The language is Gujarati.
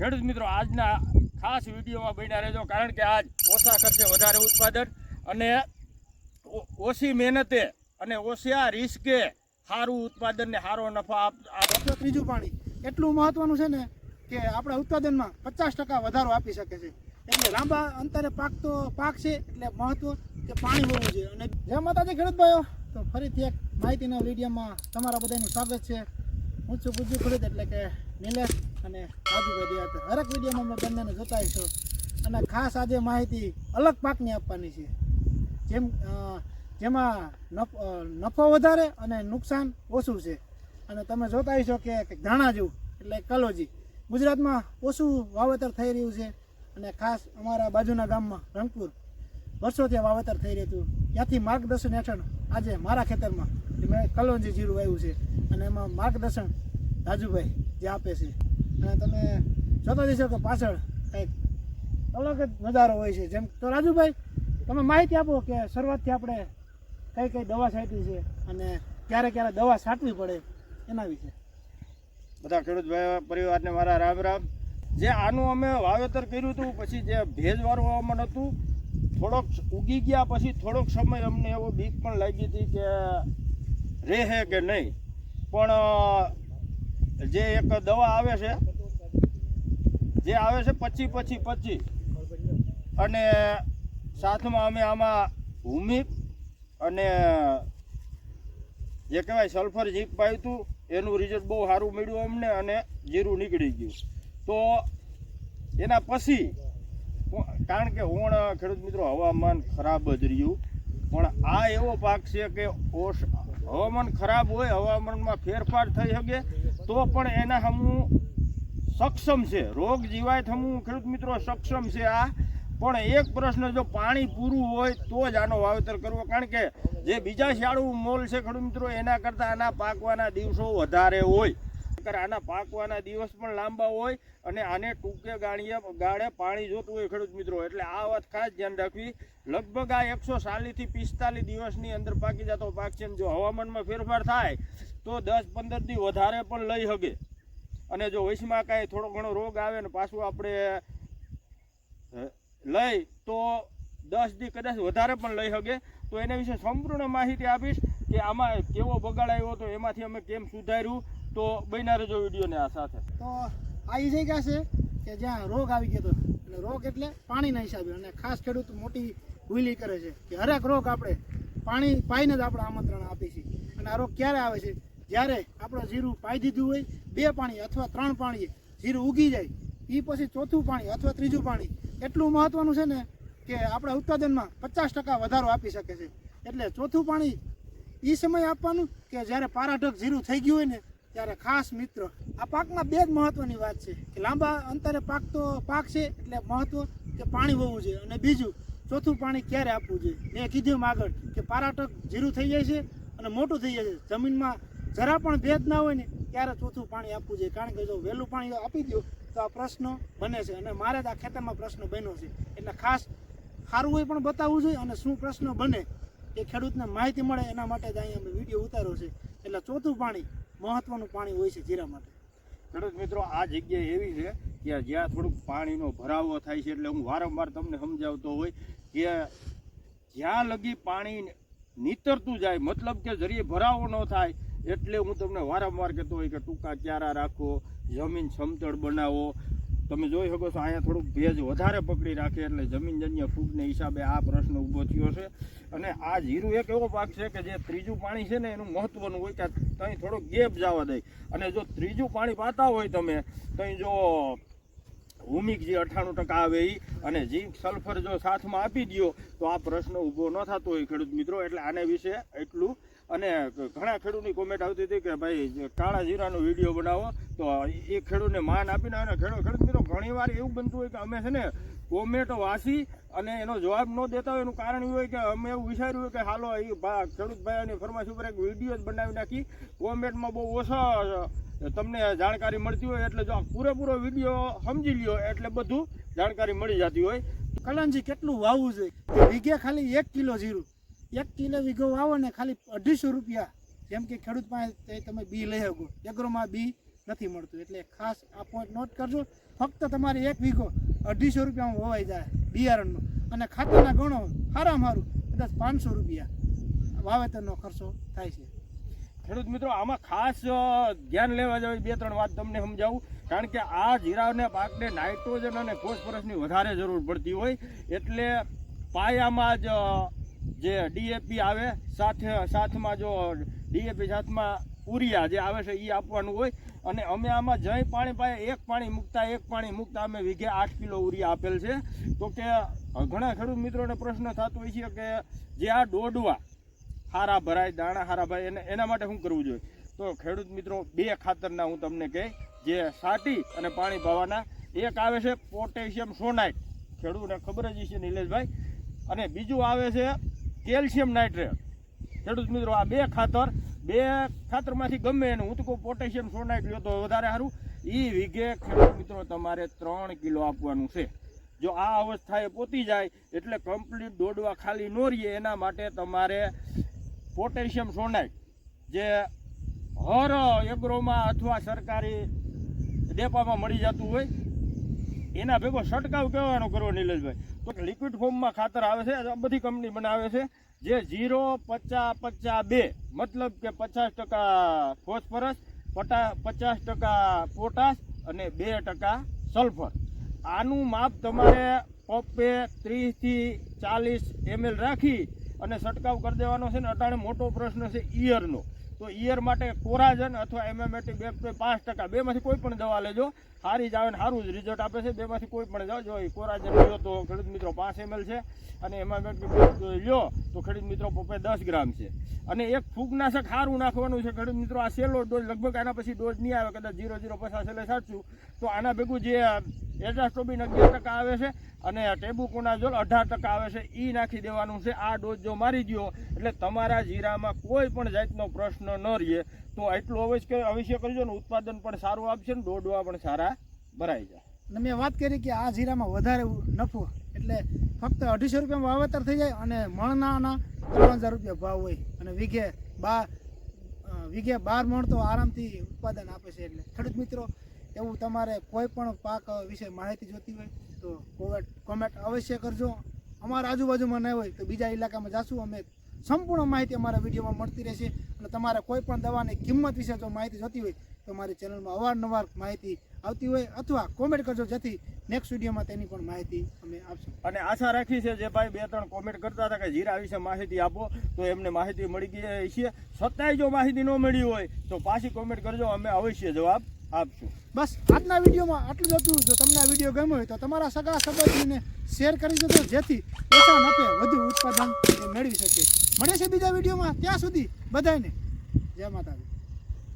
ખેડૂત મિત્રો, આજના ખાસ વિડીયોમાં બન્યા રહેજો, કારણ કે આજ ઓછા ખર્ચે વધારે ઉત્પાદન અને ઓછી મહેનતે અને ઓછા રિસ્કે સારું ઉત્પાદન ને સારો નફા આપ ત્રીજું પાણી. એટલું મહત્વનું છે ને કે આપણા ઉત્પાદનમાં પચાસ ટકા વધારો આપી શકે છે. એટલે લાંબા અંતરે પાક તો પાક છે, એટલે મહત્વ કે પાણી હોવું જોઈએ. અને જય માતાજી ખેડૂત ભાઈઓ, તો ફરીથી એક માહિતીના વિડીયોમાં તમારા બધાનું સ્વાગત છે. છું ગુજ્જુ ખેડૂત એટલે કે નિલેશ અને રાજુભાઈ દિયાત હરેક વિડીયોમાં અમે બંનેને જોતા અને ખાસ આજે માહિતી અલગ પાકની આપવાની છે. જેમ જેમાં નફ- વધારે અને નુકસાન ઓછું છે. અને તમે જોતા કે ધાણા જેવું એટલે કલોજી ગુજરાતમાં ઓછું વાવેતર થઈ રહ્યું છે. અને ખાસ અમારા બાજુના ગામમાં રંગપુર વર્ષોથી વાવેતર થઈ રહ્યું હતું. ત્યાંથી માર્ગદર્શન હેઠળ આજે મારા ખેતરમાં મેં કલોંજી જીરું વાવ્યું છે અને એમાં માર્ગદર્શન રાજુભાઈ જે આપે છે. અને તમે જોતા જશો કે પાછળ કંઈક અલગ જ નજારો હોય છે. જેમ તો રાજુભાઈ, તમે માહિતી આપો કે શરૂઆતથી આપણે કઈ કઈ દવા છાંટી છે અને ક્યારે ક્યારે દવા છાંટવી પડે એના વિશે. બધા ખેડૂત ભાઈ પરિવારને મારા રામ રામ. જે આનું અમે વાવેતર કર્યું હતું, પછી જે ભેજવાળું હવામાન હતું થોડોક ઉગી ગયા પછી થોડોક સમય અમને એવો બીક પણ લાગી હતી કે રહે કે નહીં. પણ જે એક દવા આવે છે, જે આવે છે પચી પચી પચી, અને સાથમાં અમે આમાં હુમિક અને, જે કહેવાય સલ્ફર જીપ પાયું હતું એનું રિઝલ્ટ બહુ સારું મળ્યું અમને અને જીરું નીકળી ગયું. તો એના પછી કારણ કે ઓણ ખેડૂત મિત્રો હવામાન ખરાબ જ રહ્યું. પણ આ એવો પાક છે કે ઓશ હવામાન ખરાબ હોય, હવામાનમાં ફેરફાર થઈ શકે, તો પણ એના હમું સક્ષમ છે. રોગ જીવાય થમું ખેડૂત મિત્રો સક્ષમ છે આ. પણ એક પ્રશ્ન જો પાણી પૂરું હોય, તો જ આનો વાવેતર કરવો. કારણ કે જે બીજા શાળું મોલ છે ખેડૂત મિત્રો, એના કરતાં આના પાકવાના દિવસો વધારે હોય. આના પાકવાના દિવસ પણ લાંબા હોય અને આને ટૂંકે ગાળીએ ગાળે પાણી જોતું હોય ખેડૂત મિત્રો. એટલે આ વાત ખાસ ધ્યાન રાખવી. લગભગ આ એકસો ચાલીસથી પિસ્તાલીસ દિવસની અંદર પાકી જતો પાક છે જો હવામાનમાં ફેરફાર થાય, તો દસ પંદર દી વધારે પણ લઈ શકે અને જો વૈશમાં કાંઈ થોડો ઘણો રોગ આવે ને પાછું આપણે લઈ, તો દસ દી કદાચ વધારે પણ લઈ શકે તો એના વિશે સંપૂર્ણ માહિતી આપીશ કે આમાં કેવો બગાડ આવ્યો હતો, એમાંથી અમે કેમ સુધાર્યું તો બન્યા રહેજો વિડીયોને આ સાથે. તો આ એ જગ્યા છે કે જ્યાં રોગ આવી ગયો હતો. એટલે રોગ એટલે પાણીના હિસાબે. અને ખાસ ખેડૂત મોટી ભૂલી કરે છે કે હરેક રોગ આપણે પાણી પાઈને જ આપણે આમંત્રણ આપીએ છીએ. અને આ રોગ ક્યારે આવે છે? જ્યારે આપણે જીરું પાઈ દીધું હોય, બે પાણી અથવા ત્રણ પાણીએ જીરું ઉગી જાય એ પછી ચોથું પાણી અથવા ત્રીજું પાણી. એટલું મહત્વનું છે ને કે આપણા ઉત્પાદનમાં પચાસ ટકા વધારો આપી શકે છે. એટલે ચોથું પાણી એ સમય આપવાનું કે જ્યારે પારાઢક જીરું થઈ ગયું હોય ને ત્યારે ખાસ મિત્ર, આ પાકમાં બે જ મહત્વની વાત છે કે લાંબા અંતરે પાકતો પાક છે, એટલે મહત્વ કે પાણી હોવું જોઈએ. અને બીજું, ચોથું પાણી ક્યારે આપવું જોઈએ? મેં કીધું આગળ કે પારાટક જીરું થઈ જાય છે અને મોટું થઈ જાય છે. જમીનમાં જરા પણ ભેદ ના હોય ને, ત્યારે ચોથું પાણી આપવું જોઈએ. કારણ કે જો વહેલું પાણી આપી દો, તો આ પ્રશ્ન બને છે. અને મારે જ આ ખેતરમાં પ્રશ્ન બન્યો છે. એટલે ખાસ સારું હોય પણ બતાવવું જોઈએ અને શું પ્રશ્ન બને એ ખેડૂતને માહિતી મળે, એના માટે જ અહીંયા અમે વીડિયો ઉતાર્યો છે. એટલે ચોથું પાણી મહત્વનું પાણી હોય છે જીરા માટે. ખેડૂત મિત્રો, આ જગ્યા એવી છે કે જ્યાં થોડુંક પાણીનો ભરાવો થાય છે, એટલે હું વારંવાર તમને સમજાવતો હોય કે જ્યાં લગી પાણી નીતરતું જાય, મતલબ કે જરીએ ભરાવો ન થાય, એટલે હું તમને વારંવાર કહેતો હોય કે ટૂંકા ક્યારા રાખો, જમીન સમતળ બનાવો. તમે જોઈ શકો છો, અહીંયા થોડુંક ભેજ વધારે પકડી રાખે, એટલે જમીનજન્ય ફૂગને હિસાબે આ પ્રશ્ન ઊભો થયો છે. અને આ જીરું એક એવો પાક છે કે જે ત્રીજું પાણી છે ને એનું મહત્વનું હોય કે ત્યાં થોડો ગેપ જવા દે. અને જો ત્રીજું પાણી પાતા હોય તમે ત્યાં જો હુમિક જે અઠ્ઠાણું ટકા આવે એ અને જીંક સલ્ફર જો સાથમાં આપી દો તો આ પ્રશ્ન ઊભો ન થતો હોય ખેડૂત મિત્રો. એટલે આને વિશે એટલું. અને ઘણા ખેડૂતની કોમેન્ટ આવતી હતી કે ભાઈ કાળા જીરાનો વીડિયો બનાવો, તો એ ખેડૂતને માન આપીને, અને ખેડૂત ખેડૂત મિત્રો, ઘણીવાર એવું બનતું હોય કે અમે છે ને કોમેન્ટ વાંચી અને એનો જવાબ ન દેતા હોય એનું કારણ એવું હોય કે અમે એવું વિચાર્યું કે હાલો, એ ભા ખેડૂત ભાઈઓની ફરમાઈશ ઉપર એક વીડિયો જ બનાવી નાખી. કોમેન્ટમાં બહુ ઓછા તમને જાણકારી મળતી હોય એટલે જો પૂરેપૂરો વીડિયો સમજી લ્યો એટલે બધું જાણકારી મળી જતી હોય. કલનજી, કેટલું વાવવું જોઈએ વીઘે ખાલી એક કિલો જીરું. એક કિલો વીઘો વાવો ને ખાલી અઢીસો રૂપિયા. જેમ કે ખેડૂત પાસે તમે બી લઈ શકો. એગ્રોમાં બી નથી મળતું. એટલે ખાસ આ પોઈન્ટ નોટ કરજો. ફક્ત તમારે એક વીઘો અઢીસો રૂપિયામાં વવાઈ જાય બિયારણનું. અને ખાતરના ગણો સારામાં સારું કદાચ પાંચસો રૂપિયા વાવેતરનો ખર્ચો થાય છે. ખેડૂત મિત્રો, આમાં ખાસ ધ્યાન લેવા જેવી બે ત્રણ વાત તમને સમજાવું. કારણ કે આ જીરાને પાકને નાઇટ્રોજન અને ફોસ્ફરસની વધારે જરૂર પડતી હોય. એટલે પાયામાં જ જે ડીએપી આવે, સાથે, સાથમાં જો ડીએપી સાથમાં ઉરિયા જે આવે છે એ આપવાનું હોય. અને અમે આમાં જય પાણી પાસે એક પાણી મૂકતા, એક પાણી મૂકતા અમે વીઘે આઠ કિલો ઉરિયા આપેલ છે. તો કે ઘણા ખેડૂત મિત્રોને પ્રશ્ન થતો હોય છે કે જે આ દોડવા, હારા ભરાય, દાણા હારા ભરાય, એને, એના માટે શું કરવું જોઈએ? તો ખેડૂત મિત્રો, બે ખાતરના હું તમને કહી, જે સાટી અને પાણી પાવાના એક આવે છે પોટેશિયમ સોનાઇટ. ખેડૂતને ખબર જ છે નિલેશભાઈ. અને બીજું આવે છે કેલ્શિયમ નાઇટ્રેટ. ખેડૂત મિત્રો, આ બે ખાતર, બે ખાતરમાંથી ગમે એનું હું તો કહું પોટેશિયમ સોનાઇટ લ્યો તો વધારે સારું. એ વીઘે ખેડૂત મિત્રો, તમારે ત્રણ કિલો આપવાનું છે. જો આ અવસ્થાએ પોતી જાય, એટલે કમ્પ્લીટ દોડવા ખાલી ન રહીએ, એના માટે તમારે પોટેશિયમ સોનાઇટ જે હર એગ્રોમાં અથવા સરકારી ડેપામાં મળી જતું હોય, એના ભેગો છંટકાવ કહેવાનો કરવો નિલેશભાઈ? તો લિક્વિડ ફોર્મમાં ખાતર આવે છે બધી કંપની બનાવે છે. જે જીરો પચાસ પચાસ બે, મતલબ કે પચાસ ટકા ફોસ્ફરસ, પટા પચાસ ટકા પોટાશ અને બે ટકા સલ્ફર. આનું માપ તમારે પપ્પે ત્રીસથી ચાલીસ એમએલ રાખી અને છંટકાવ કરી દેવાનો છે ને અટાણે મોટો પ્રશ્ન છે ઈયરનો. તો ઈયર માટે કોરાજન અથવા એમએમએટી બે પાંચ ટકા. બેમાંથી કોઈ પણ દવા લેજો. સારી જ આવે ને સારું જ રિઝલ્ટ આપે છે. બેમાંથી કોઈ પણ દવા જો કોરાજન લ્યો તો ખેડૂત મિત્રો પાંચ એમએલ છે અને એમએમએટી લ્યો તો ખેડૂત મિત્રો પપ્પે દસ ગ્રામ છે. અને એક ફૂગનાશક સારું નાખવાનું છે ખેડૂત મિત્રો. આ સેલો ડોઝ લગભગ આના પછી ડોઝ નહીં આવે. કદાચ જીરો જીરો પચાસ એટલે સાચું. તો આના ભેગું જે એઝાસ્ટોબિન અગિયાર ટકા આવે છે અને ટેબુકોનાઝોલ અઢાર ટકા આવે છે. એ નાખી દેવાનું છે. આ ડોઝ જો મારી ગયો એટલે તમારા જીરામાં કોઈ પણ જાતનો પ્રશ્ન ન રહે તો એટલું અવશ્ય અવશ્ય કરજો ને ઉત્પાદન પણ સારું આપશે ને દોડવા પણ સારા ભરાઈ જાય. મેં વાત કરી કે આ જીરામાં વધારે નફો, એટલે ફક્ત અઢીસો રૂપિયામાં વાવેતર થઈ જાય અને મણનાના ત્રણ હજાર રૂપિયા ભાવ હોય અને વીઘે બાર વીઘે બાર મણ તો આરામથી ઉત્પાદન આપે છે એટલે. ખેડૂત મિત્રો, એવું તમારે કોઈ પણ પાક વિશે માહિતી જોતી હોય તો કોમેન્ટ અવશ્ય કરજો. અમારા આજુબાજુમાં ન હોય તો બીજા ઇલાકામાં જાશું. અમે સંપૂર્ણ માહિતી અમારા વિડીયોમાં મળતી રહેશે અને તમારે કોઈ પણ દવાની કિંમત વિશે જો માહિતી જોતી હોય તો મારી ચેનલમાં અવારનવાર માહિતી આવતી હોય અથવા કોમેન્ટ કરજો, જેથી નેક્સ્ટ વિડીયોમાં તેની પણ માહિતી અમે આપશું. અને આશા રાખી છે જે ભાઈ બે ત્રણ કોમેન્ટ કરતા હતા કે જીરા વિશે માહિતી આપો, તો એમને માહિતી મળી ગઈ છે છતાંય જો માહિતી ન મળી હોય તો પાછી કોમેન્ટ કરજો, અમે અવશ્ય જવાબ આપશું બસ, આજના વિડીયોમાં આટલું જ હતું. જો તમને આ વીડિયો ગમ્યો હોય તો તમારા સગા સંબંધીને શેર કરી દેજો, જેથી ઓછા નફે વધુ ઉત્પાદન મેળવી શકે. મળે છે બીજા વિડીયોમાં. ત્યાં સુધી બધાને જય માતાજી.